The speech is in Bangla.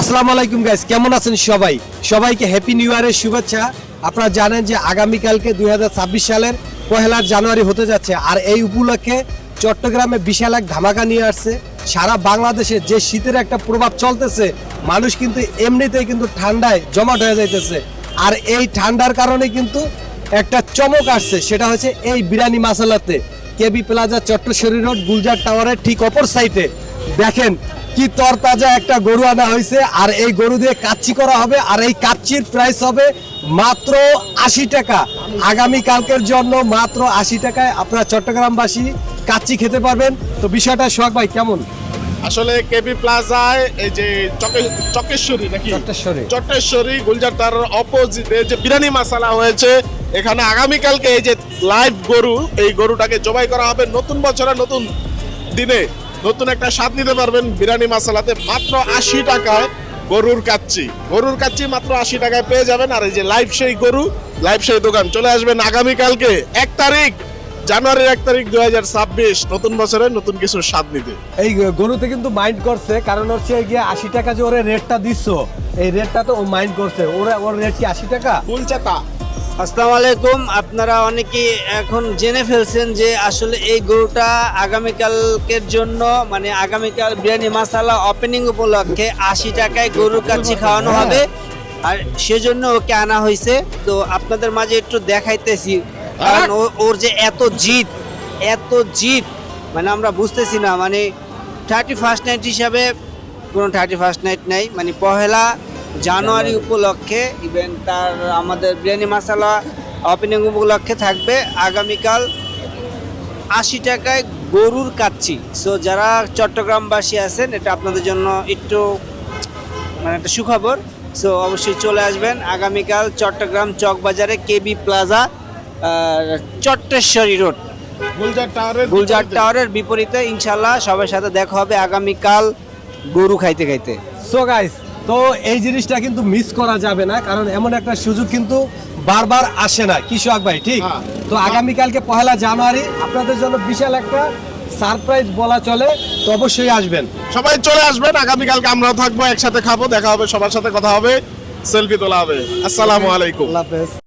আসসালামু আলাইকুম গাইস কেমন আছেন সবাই? সবাইকে হ্যাপি নিউ ইয়ারের শুভেচ্ছা। আপনারা জানেন যে আগামীকালকে দুই সালের পহেলা জানুয়ারি হতে যাচ্ছে, আর এই উপলক্ষে চট্টগ্রামে বিশাল এক ধামাকা নিয়ে আসছে। সারা বাংলাদেশে যে শীতের একটা প্রভাব চলতেছে, মানুষ কিন্তু এমনিতেই কিন্তু ঠান্ডায় জমাট হয়ে যাইতেছে। আর এই ঠান্ডার কারণে কিন্তু একটা চমক আসছে, সেটা হচ্ছে এই biryani মাসালাতে। KB plaza Chatteshwari road, Gulzar টাওয়ারের ঠিক অপর সাইডে দেখেন কি তরতাজা একটা গরু আনা হয়েছে আর এই গরু দিয়ে কাচ্চি করা হবে আর এই কাচ্চির প্রাইস হবে মাত্র আশি টাকা। আগামী কালকের জন্য মাত্র আশি টাকায় আপনারা চট্টগ্রামবাসী কাচ্চি খেতে পারবেন। তো বিষয়টা শখ ভাই কেমন? আসলে কেবি প্লাজায় এই যে চকে- চকেশ্বরী নাকি? চট্টশ্বরী। চট্টেশ্বরী গুলজার তার অপোজিটে যে বিরিয়ানি মশালা হয়েছে এখানে আগামীকালকে এই যে লাইভ গরু এই গরুটাকে জবাই করা হবে নতুন বছরের নতুন দিনে। নতুন একটা স্বাদ নিতে পারবেন বিরিয়ানি মশালাতে মাত্র আশি টাকায় গরুর কাচ্চি। গরুর কাচ্চি মাত্র আশি টাকায় পেয়ে যাবেন। আর এই যে লাইভ সেই গরু লাইভ সেই দোকান চলে আসবেন আগামীকালকে এক তারিখ জানুয়ারির এক তারিখ দুই হাজার ছাব্বিশ নতুন বছরের নতুন কিছু স্বাদ নিতে। এই গরুতে কিন্তু মাইন্ড করছে কারণ হচ্ছে গিয়ে আশি টাকা যে ওরে রেটটা দিচ্ছ এই রেটটা তো ও মাইন্ড করছে। ওরা ওর রেট কি আশি টাকা? ফুলচাতা আসসালামু আলাইকুম আপনারা অনেকেই এখন জেনে ফেলছেন যে আসলে এই গরুটা আগামীকালকের জন্য মানে আগামীকাল বিরিয়ানি মাসালা ওপেনিং উপলক্ষে আশি টাকায় গরুর কাচ্চি খাওয়ানো হবে। আর সেজন্য ওকে আনা হয়েছে। তো আপনাদের মাঝে একটু দেখাইতেছি। কারণ ও- ওর যে এত জিদ এত জিদ মানে আমরা বুঝতেছি না। মানে থার্টি ফার্স্ট নাইট হিসাবে কোনো থার্টি ফার্স্ট নাইট নাই। মানে পহেলা জানুয়ারি উপলক্ষে ইভেন তার আমাদের বিরিয়ানি মশালা ওপেনিং উপলক্ষে থাকবে। আগামীকাল আশি টাকায় গরুর কাচ্ছি সো যারা চট্টগ্রামবাসী আছেন এটা আপনাদের জন্য একটু মানে একটা সুখবর। সো অবশ্যই চলে আসবেন। আগামীকাল Chittagong চকবাজারে KB plaza Chatteshwari road. Gulzar টাওয়ারের গুলজার টাওয়ারের বিপরীতে ইনশাল্লাহ সবার সাথে দেখা হবে আগামীকাল গরু খাইতে খাইতে। সো গাইস তো এই জিনিসটা কিন্তু মিস করা যাবে না কারণ এমন একটা সুযোগ কিন্তু বারবার আসে না। কৃষক ভাই ঠিক? হ্যাঁ। তো আগামীকালকে পহেলা জানুয়ারি আপনাদের জন্য বিশাল একটা সারপ্রাইজ বলা চলে তো অবশ্যই আসবেন। সবাই চলে আসবেন আগামীকালকে আমরাও থাকব একসাথে খাব দেখা হবে সবার সাথে কথা হবে সেলফি তোলা হবে। আসসালামু আলাইকুম। আল্লাহ হাফেজ।